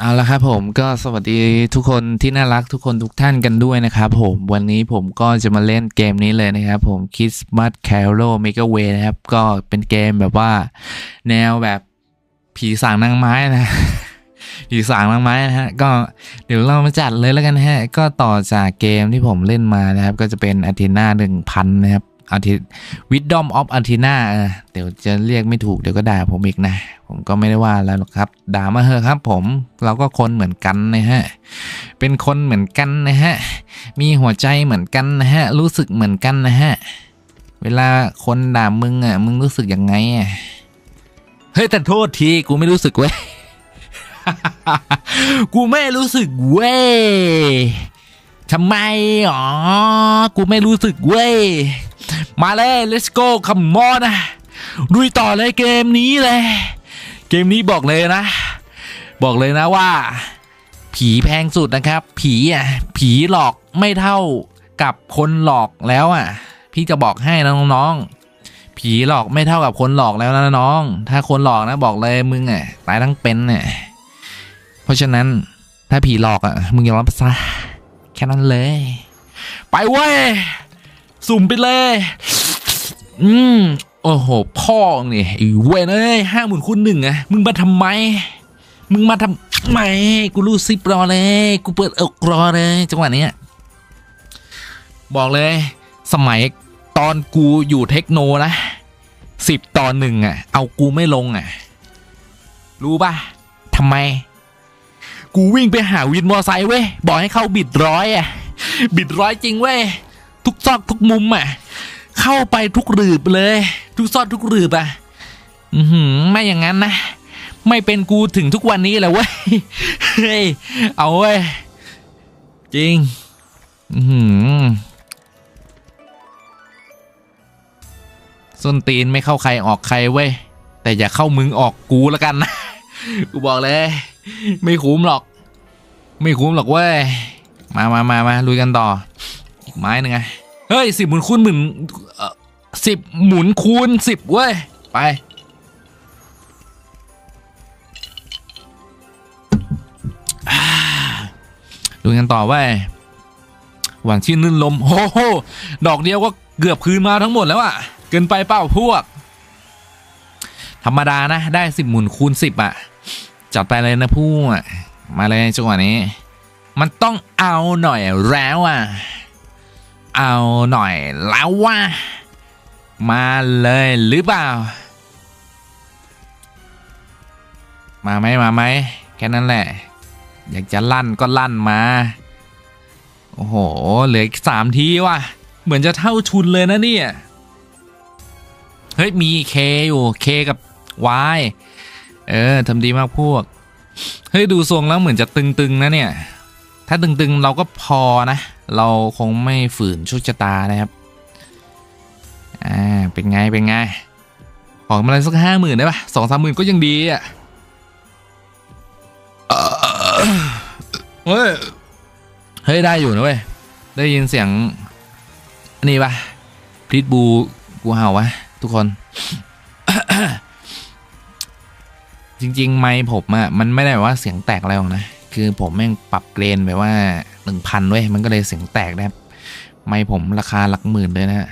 เอาละครับผมก็สวัสดีทุกคนที่น่ารักทุกคนทุกท่านกันด้วยนะครับผมวันนี้ผมก็จะมาเล่นเกมนี้เลยนะครับผม Christmas Carol Make Way นะครับ ก็เป็นเกมแบบว่าแนวแบบผีสางนางไม้นะผีสางนางไม้นะฮะก็เดี๋ยวเรามาจัดเลยแล้วกันฮะ ก็ต่อจากเกมที่ผมเล่นมานะครับ ก็จะเป็นอาทินาหนึ่งพันนะครับ อาทิวิดดอมออฟอาทินาเดี๋ยวจะเรียกไม่ถูกเดี๋ยวก็ด่าผมอีกนะ ผมก็ไม่ได้ว่าแล้วหรอกครับ ด่ามาเถอะครับผมเราก็คนเหมือนกันนะฮะ เป็นคนเหมือนกันนะฮะ มีหัวใจเหมือนกันนะฮะ รู้สึกเหมือนกันนะฮะ เวลาคนด่ามึงอะมึงรู้สึกยังไงอะเฮ้ยแต่โทษทีกูไม่รู้สึกเว้ยกูไม่รู้สึกเว้ยทำไมอ๋อ กูไม่รู้สึกเว้ย มาเลย let's go come on นะลุยต่อเลยเกมนี้เลย เกมนี้บอกเลยนะ บอกเลยนะว่า ผีแพงสุดนะครับ ผีอะผีหลอกไม่เท่ากับคนหลอกแล้วอะ พี่จะบอกให้นะน้องๆผีหลอกไม่เท่ากับคนหลอกแล้วนะน้อง ถ้าคนหลอกนะบอกเลยมึงอะตายทั้งเป็นเนี่ยเพราะฉะนั้นถ้าผีหลอกอะมึงยอมรับซะแค่นั้นเลย ไปเว้ย สุ่มไปเลย อืมโอ้โห พ่อเนี่ยไอ้เว้ยเอ้ยห้าหมื่นคูณหนึ่งอะมึงมาทำไม มึงมาทำไม กูรู้ซิปรอเลย กูเปิดอกรอเลย จังหวะเนี้ย บอกเลย สมัยตอนกูอยู่เทคโนนะสิบต่อหนึ่งอะเอากูไม่ลงอะรู้ป่ะทำไม กูวิ่งไปหาวินมอไซค์เว้ย บอกให้เข้าบิดร้อยอะบิดร้อยจริงเว้ย ซอกทุกมุมอะ เข้าไปทุกรืบเลย ทุกซอกทุกรืบอะ อือหือไม่อย่างนั้นนะ ไม่เป็นกูถึงทุกวันนี้แหละเว้ย เฮ้ย เอาเว้ย จริง อือหือส้นตีนไม่เข้าใครออกใครเว้ย แต่อย่าเข้ามึงออกกูแล้วกันนะ กูบอกเลย ไม่คุ้มหรอก ไม่คุ้มหรอกเว้ย มามามามาลุยกันต่อ อีกไม้หนึ่งไง เฮ้ยสิบหมุนคูณหมื่นสิบหมุนคูณสิบเว้ย ไป ดูกันต่อว้ยหวังชื่นนื่นลมโอ้โหดอกเดียวก็เกือบคืนมาทั้งหมดแล้วอะเกินไปเปล่าพวก ธรรมดานะ ได้สิบหมุนคูณสิบอะจัดไปเลยนะพวกมาเลยจังหวะนี้ มันต้องเอาหน่อยแล้วอะ เอาหน่อยแล้วว่า มาเลยหรือเปล่า มาไหมมาไหมแค่นั้นแหละ อยากจะลั่นก็ลั่นมา โอ้โห เหลืออีกสามทีว่ะ เหมือนจะเท่าทุนเลยนะเนี่ย เฮ้ย มีเคอยู่เคกับวายเออทำดีมากพวก เฮ้ย ดูทรงแล้วเหมือนจะตึง ๆ นะเนี่ย ถ้าตึง ๆ เราก็พอนะ เราคงไม่ฝืนโชคชะตานะครับ อ่า เป็นไง เป็นไง ขอมาอะไรสักห้าหมื่นได้ปะสองสามหมื่นก็ยังดีอะเฮ้ย เฮ้ย ได้อยู่นะเว้ย ได้ยินเสียงนนี้ปะพริตบูกูเห่าวะทุกคน จริง ๆ ไมค์ผมอะมันไม่ได้ว่าเสียงแตกอะไรหรอกนะ คือผมแม่งปรับเกรนไปว่าหนึ่งพันเว้ยมันก็เลยเสียงแตกนะครับไมค์ผมราคาหลักหมื่นเลยนะ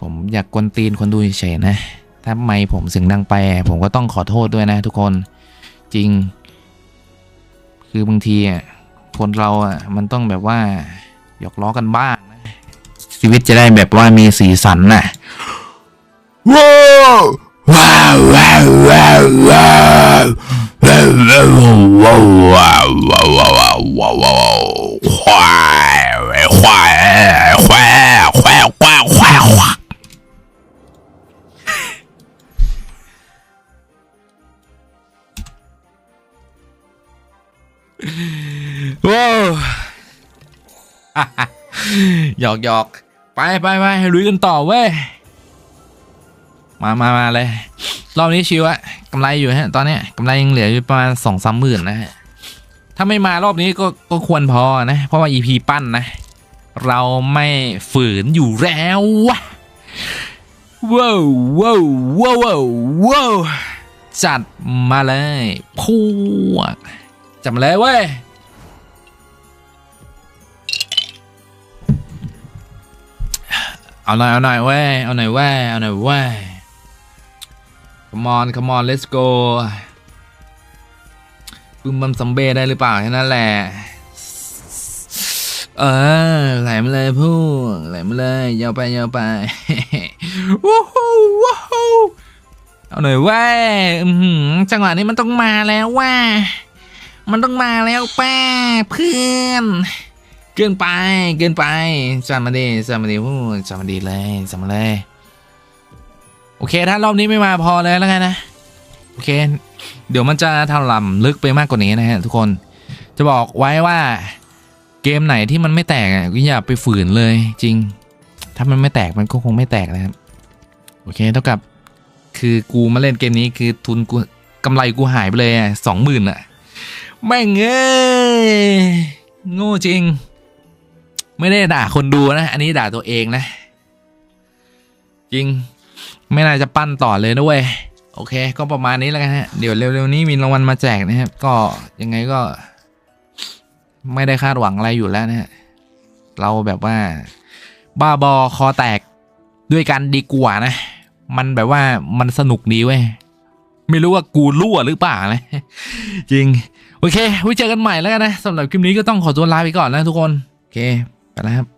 ผมอยากกวนตีนคนดูเฉยๆนะ ถ้าไมค์ผมเสียงดังไป ผมก็ต้องขอโทษด้วยนะทุกคนจริง คือบางทีอะคนเราอะมันต้องแบบว่าหยอกล้อกันบ้างนะชีวิตจะได้แบบว่ามีสีสันน่ะว้าว ว้าวว้าวว้าวว้าวว้าวว้าวว้าวว้าวว้าวว้าวว้าวว้าวควายควายควายควายควายควายควายโอ้หยอกหยอกไปไปไปลุยกันต่อเว้ย มามามาเลย รอบนี้ชิวอะกำไรอยู่ฮะ ตอนนี้กำไรยังเหลืออยู่ประมาณสองสามหมื่นนะฮะ ถ้าไม่มารอบนี้ก็ก็ควรพอนะ เพราะว่า EP ปั้นนะ เราไม่ฝืนอยู่แล้ววะว้าวว้าวว้าวว้าววจัดมาเลยพวกจับมาเลยเว้ยเอาหน่อยเอาหน่อยเว้ยเอาหน่อยเว้ยเอาหน่อยเว้ย come on come on let's go บึมบัมซัมเบ้ได้หรือเปล่าแค่นั้นแหละ เออไหลมาเลยพูดไหลมาเลยยาวไปยาวไปว้าวว้าวเอาหน่อยเว้ยอื้อหือจังหวะนี้มันต้องมาแล้วว่า มันต้องมาแล้วป้าเพื่อนเกินไปเกินไปจำมาดีจำมาดีพูดจำมาดีเลยจำมาเลย โอเค ถ้ารอบนี้ไม่มาพอเลยแล้วกันะ โอเค เดี๋ยวมันจะถล่ำลึกไปมากกว่านี้นะฮะทุกคน จะบอกไว้ว่าเกมไหนที่มันไม่แตกอะก็อย่าไปฝืนเลยจริง ถ้ามันไม่แตกมันก็คงไม่แตกนะครับ โอเค เท่ากับคือกูมาเล่นเกมนี้คือทุนกูกำไรกูหายไปเลยอะสองหมื่นอะ แม่งเอ้ยโง่จริง ไม่ได้ด่าคนดูนะ อันนี้ด่าตัวเองนะ จริง ไม่น่าจะปั้นต่อเลยนะเว้ยโอเค ก็ประมาณนี้แล้วกันฮะ เดี๋ยวเร็วๆนี้มีรางวัลมาแจกนะครับ ก็ยังไงก็ ไม่ได้คาดหวังอะไรอยู่แล้วนะฮะ เราแบบว่า บ้าบอคอแตกด้วยกันดีกว่านะ มันแบบว่ามันสนุกดีเว้ย ไม่รู้ว่ากูรั่วหรือเปล่านะ จริง โอเค ไว้เจอกันใหม่แล้วกันนะสำหรับคลิปนี้ก็ต้องขอตัวลาไปก่อนนะทุกคน โอเค ไปแล้วครับ